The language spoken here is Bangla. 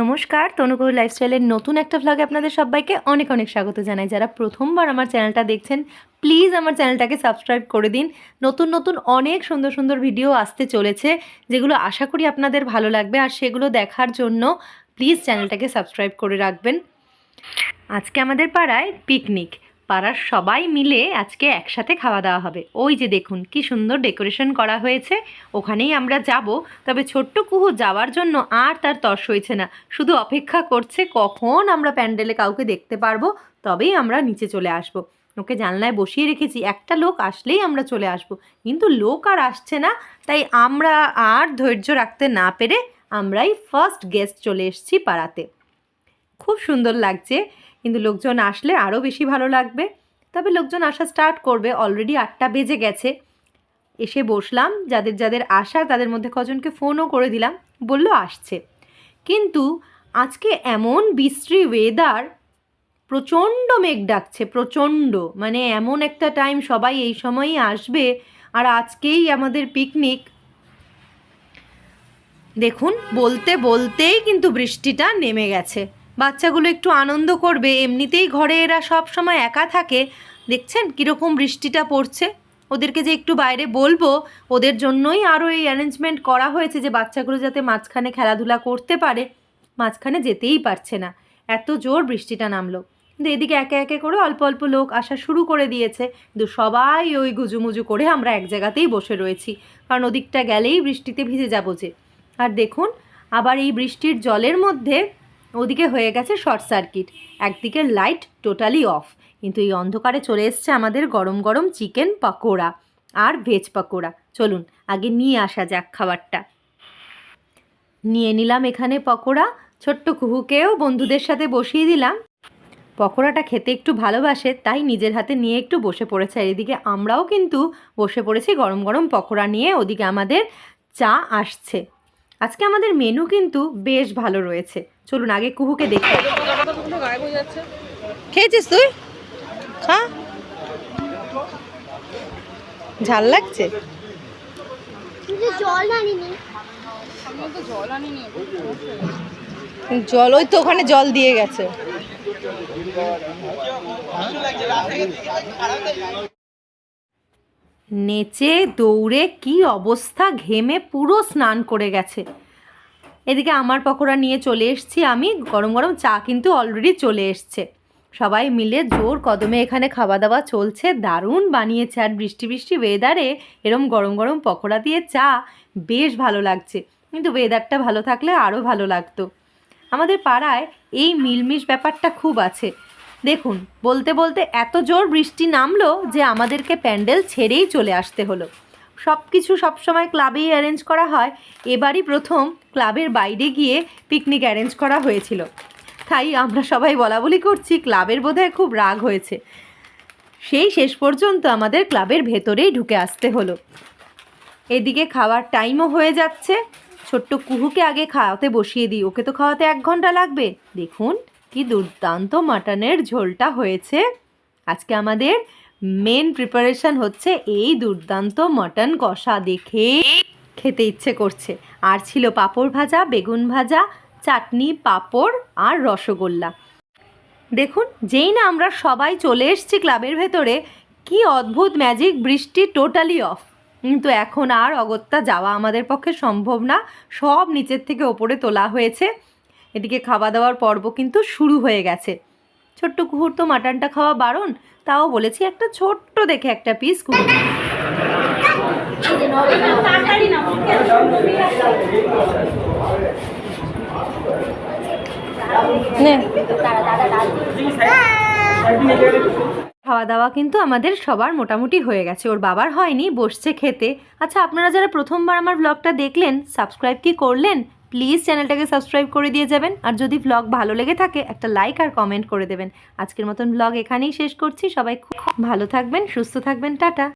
নমস্কার তনুকৌর লাইফস্টাইলের নতুন একটা ভ্লগে আপনাদের সবাইকে অনেক অনেক স্বাগত জানাই। যারা প্রথমবার আমার চ্যানেলটা দেখছেন প্লিজ আমার চ্যানেলটাকে সাবস্ক্রাইব করে দিন। নতুন নতুন অনেক সুন্দর সুন্দর ভিডিও আসতে চলেছে, যেগুলো আশা করি আপনাদের ভালো লাগবে। আর সেগুলো দেখার জন্য প্লিজ চ্যানেলটাকে সাবস্ক্রাইব করে রাখবেন। আজকে আমাদের পাড়ায় পিকনিক পাড়ার সবাই মিলে আজকে একসাথে খাওয়া দাওয়া হবে। ওই যে দেখুন, কি সুন্দর ডেকোরেশন করা হয়েছে। ওখানেই আমরা যাব। তবে ছোট্ট কুহু যাওয়ার জন্য আর তার তর্স হয়েছে না। শুধু অপেক্ষা করছে কখন আমরা প্যান্ডেলে কাউকে দেখতে পারব, তবেই আমরা নিচে চলে আসব। ওকে জানলায় বসিয়ে রেখেছি, একটা লোক আসলেই আমরা চলে আসব। কিন্তু লোক আর আসছে না, তাই আমরা আর ধৈর্য রাখতে না পেরে আমরাই ফার্স্ট গেস্ট চলে এসেছি পাড়াতে। খুব সুন্দর লাগছে। কিন্তু লোকজন আসলে আরও বেশি ভালো লাগবে। তবে লোকজন আসা স্টার্ট করবে অলরেডি আটটা বেজে গেছে। এসে বসলাম, যাদের যাদের আসা, তাদের মধ্যে কজনকে ফোনও করে দিলাম, বলল আসছে। কিন্তু আজকে এমন বিশ্রী ওয়েদার প্রচণ্ড মেঘ ডাকছে, প্রচণ্ড। মানে এমন একটা টাইম সবাই এই সময়ই আসবে। আর আজকেই আমাদের পিকনিক দেখুন, বলতে, বলতেই কিন্তু বৃষ্টিটা নেমে গেছে। বাচ্চাগুলো একটু আনন্দ করবে, এমনিতেই ঘরে এরা সব সময় একা থাকে। দেখছেন কীরকম বৃষ্টিটা পড়ছে? ওদেরকে যে একটু বাইরে বলব, ওদের জন্যই আরও এই অ্যারেঞ্জমেন্ট করা হয়েছে যে বাচ্চাগুলো যাতে মাঝখানে খেলাধুলা করতে পারে। মাঝখানে যেতেই পারছে না। এত জোর বৃষ্টিটা নামলো। কিন্তু এদিকে একে একে করে অল্প অল্প লোক আসা শুরু করে দিয়েছে। কিন্তু সবাই ওই গুজুমুজু করে আমরা এক জায়গাতেই বসে রয়েছি। কারণ ওদিকটা গেলেই বৃষ্টিতে ভিজে যাব যে। আর দেখুন, আবার এই বৃষ্টির জলের মধ্যে ওদিকে হয়ে গেছে শর্ট সার্কিট। একদিকে লাইট টোটালি অফ। কিন্তু এই অন্ধকারে চলে এসছে আমাদের গরম গরম চিকেন পকোড়া আর ভেজ পকোড়া। চলুন, আগে নিয়ে আসা যাক খাবারটা। নিয়ে নিলাম এখানে পকোড়া। ছোট্ট কুহুকেও বন্ধুদের সাথে বসিয়ে দিলাম। পকোড়াটা খেতে একটু ভালোবাসে, তাই নিজের হাতে নিয়ে একটু বসে পড়েছে। আর এদিকে আমরাও কিন্তু বসে পড়েছি গরম গরম পকোড়া নিয়ে। ওদিকে আমাদের চা আসছে। আজকে আমাদের মেনু কিন্তু বেশ ভালো রয়েছে। চলুন আগে কুহুকে দেখি। খেয়েছিস তুই? খা। ঝাল লাগছে? জল আনিনি। জল ওই তো ওখানে জল দিয়ে গেছে। নেচে দৌড়ে কি অবস্থা ঘেমে পুরো স্নান করে গেছে। এদিকে আমার পকোড়া নিয়ে চলে এসেছি আমি, গরম গরম চা কিন্তু অলরেডি চলে এসছে। সবাই মিলে জোর কদমে এখানে খাওয়া দাওয়া চলছে, দারুণ বানিয়েছে আর বৃষ্টি বৃষ্টি ওয়েদারে এরম গরম গরম পকোড়া দিয়ে চা বেশ ভালো লাগছে। কিন্তু ওয়েদারটা ভালো থাকলে আরও ভালো লাগতো। আমাদের পাড়ায় এই মিলমিশ ব্যাপারটা খুব আছে। দেখুন, বলতে বলতে এত জোর বৃষ্টি নামলো যে আমাদেরকে প্যান্ডেল ছেড়েই চলে আসতে হলো। সব কিছু সবসময় ক্লাবেই অ্যারেঞ্জ করা হয়। এবারই প্রথম ক্লাবের বাইরে গিয়ে পিকনিক অ্যারেঞ্জ করা হয়েছিল। তাই আমরা সবাই বলা বলি করছি, ক্লাবের বোধহয় খুব রাগ হয়েছে। সেই শেষ পর্যন্ত আমাদের ক্লাবের ভেতরেই ঢুকে আসতে হলো। এদিকে খাওয়ার টাইমও হয়ে যাচ্ছে। ছোট্ট কুহুকে আগে খাওয়াতে বসিয়ে দিই। ওকে তো খাওয়াতে এক ঘণ্টা লাগবে। দেখুন কি দুর্দান্ত মাটনের ঝোলটা হয়েছে। আজকে আমাদের মেন প্রিপারেশন হচ্ছে এই দুর্দান্ত মটন কষা দেখে খেতে ইচ্ছে করছে। আর ছিল পাঁপড় ভাজা, বেগুন ভাজা, চাটনি, পাঁপড় আর রসগোল্লা। দেখুন, যেই না আমরা সবাই চলে এসেছি ক্লাবের ভেতরে, কি অদ্ভুত ম্যাজিক বৃষ্টি টোটালি অফ কিন্তু এখন আর অগত্যা যাওয়া আমাদের পক্ষে সম্ভব না। সব নিচের থেকে ওপরে তোলা হয়েছে। এদিকে খাওয়া দাওয়ার পর্ব কিন্তু শুরু হয়ে গেছে। ছোট্ট কুকুর তো মাটনটা খাওয়া বারণ? তাও বলেছি একটা ছোট্ট দেখে একটা পিস কুকুর খাওয়া দাওয়া কিন্তু আমাদের সবার মোটামুটি হয়ে গেছে। ওর বাবার হয়নি, বসছে খেতে। আচ্ছা আপনারা যারা প্রথমবার আমার ব্লগটা দেখলেন সাবস্ক্রাইব কি করলেন? প্লিজ চ্যানেলটাকে সাবস্ক্রাইব করে দিয়ে যাবেন। আর যদি ব্লগ ভালো লেগে থাকে, একটা লাইক আর কমেন্ট করে দেবেন। আজকের মতন ব্লগ এখানেই শেষ করছি। সবাই খুব ভালো থাকবেন, সুস্থ থাকবেন, টাটা।